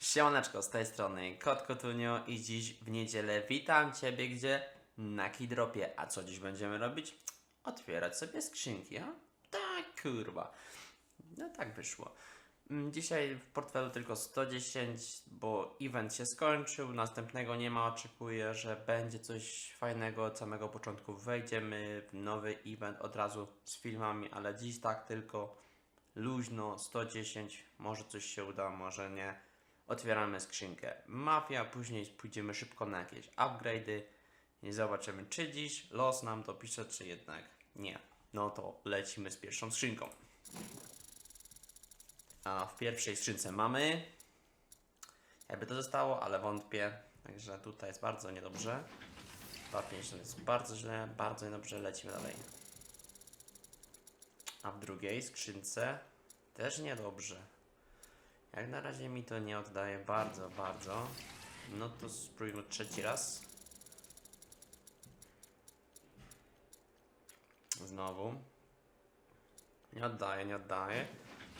Siemaneczko, z tej strony Kot Kotunio i dziś w niedzielę witam Ciebie gdzie? Na Kidropie. A co dziś będziemy robić? Otwierać sobie skrzynki, a? Tak, kurwa. No tak wyszło. Mm, Dzisiaj w portfelu tylko 110, bo event się skończył, następnego nie ma, oczekuję, że będzie coś fajnego od samego początku. Wejdziemy w nowy event od razu z filmami, ale dziś tak tylko luźno, 110, może coś się uda, może nie. Otwieramy skrzynkę Mafia, później pójdziemy szybko na jakieś upgrade'y i zobaczymy, czy dziś los nam to pisze, czy jednak nie. No to lecimy z pierwszą skrzynką. A w pierwszej skrzynce mamy. Jakby to zostało, ale wątpię. Także tutaj jest bardzo niedobrze. 250 jest bardzo źle, bardzo niedobrze. Lecimy dalej. A w drugiej skrzynce też niedobrze. Jak na razie mi to nie oddaje bardzo, bardzo. No to spróbujmy trzeci raz. Znowu. Nie oddaje, nie oddaje.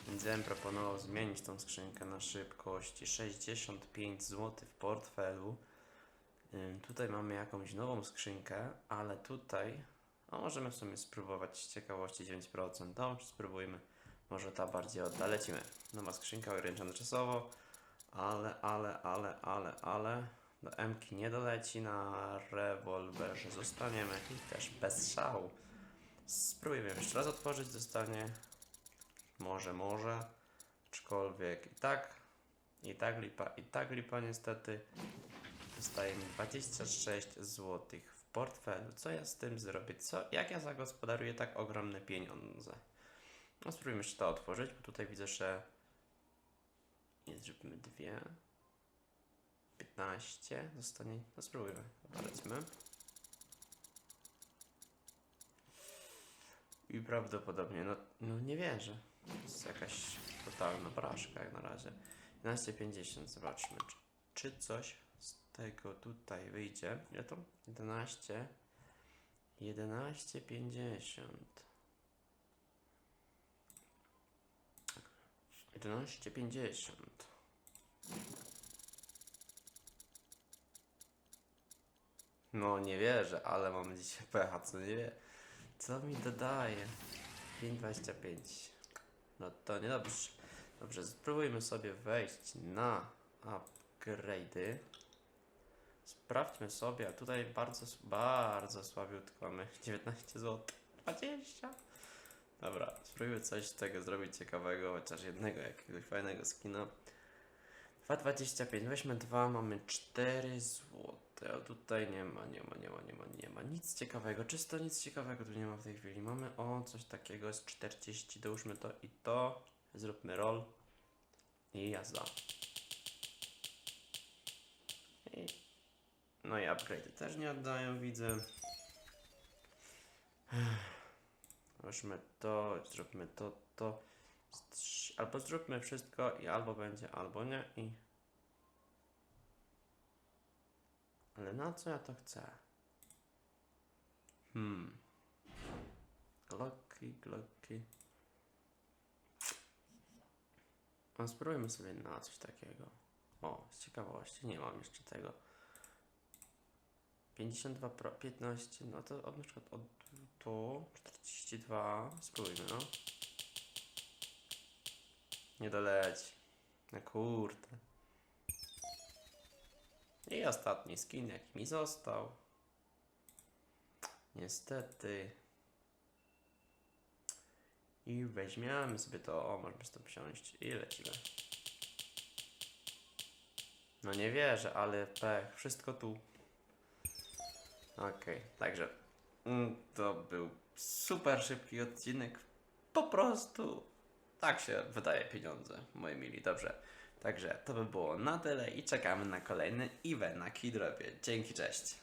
Więc ja bym proponował zmienić tą skrzynkę na szybkość. 65 zł w portfelu. Tutaj mamy jakąś nową skrzynkę, ale tutaj a możemy w sumie spróbować z ciekawości 9%. Dobrze, spróbujmy. Może ta bardziej odda. Lecimy. Nowa skrzynka ograniczona czasowo. Ale, ale, ale, ale, ale. Do M-ki nie doleci. Na rewolwerze zostaniemy. I też bez szału. Spróbujmy jeszcze raz otworzyć. Zostanie. Może, może. Aczkolwiek i tak. I tak lipa, i tak lipa niestety. Zostaje mi 26 zł w portfelu. Co ja z tym zrobię? Co, jak ja zagospodaruję tak ogromne pieniądze? No spróbujmy jeszcze to otworzyć, bo tutaj widzę, że nie zróbmy dwie. 15 zostanie. No spróbujmy. Lecimy. I prawdopodobnie, no, no nie wierzę. To jest jakaś totalna porażka jak na razie. 11,50, zobaczmy, czy, czy coś z tego tutaj wyjdzie. Ile to? 11. 11,50. 11,50. No nie wierzę, ale mam dzisiaj pecha, co nie wie. Co mi dodaje? 5,25. No to niedobrze. Dobrze, spróbujmy sobie wejść na upgrade'y. Sprawdźmy sobie, a tutaj bardzo, bardzo słabiutko mamy 19 zł. 20. Dobra, spróbujmy coś z tego zrobić ciekawego, chociaż jednego jakiegoś fajnego skina. 2,25, weźmy dwa, mamy 4 zł. A tutaj nie ma, nie ma, nie ma, nie ma, nie ma. Nic ciekawego, czysto nic ciekawego tu nie ma w tej chwili. Mamy o coś takiego, jest 40, dołóżmy to i to. Zróbmy roll. I jazda. I... No i upgrade też nie oddają, widzę. Weźmy to, zróbmy to, to. Albo zróbmy wszystko i albo będzie, albo nie i... Ale na co ja to chcę? Hmm. Glocki, glocki. A spróbujmy sobie na coś takiego. O, z ciekawości, nie mam jeszcze tego. 52 pro, 15, no to od na przykład od tu 42. Spróbujmy, no. Nie doleci. Na kurde. I ostatni skin, jaki mi został. Niestety. I weźmiemy sobie to. O, możemy stąd wsiąść. I lecimy. No nie wierzę, ale pech. Wszystko tu. Okej, także mm, to był super szybki odcinek. Po prostu tak się wydaje pieniądze, moi mili. Dobrze. Także to by było na tyle i czekamy na kolejny event na Kidropie. Dzięki, cześć.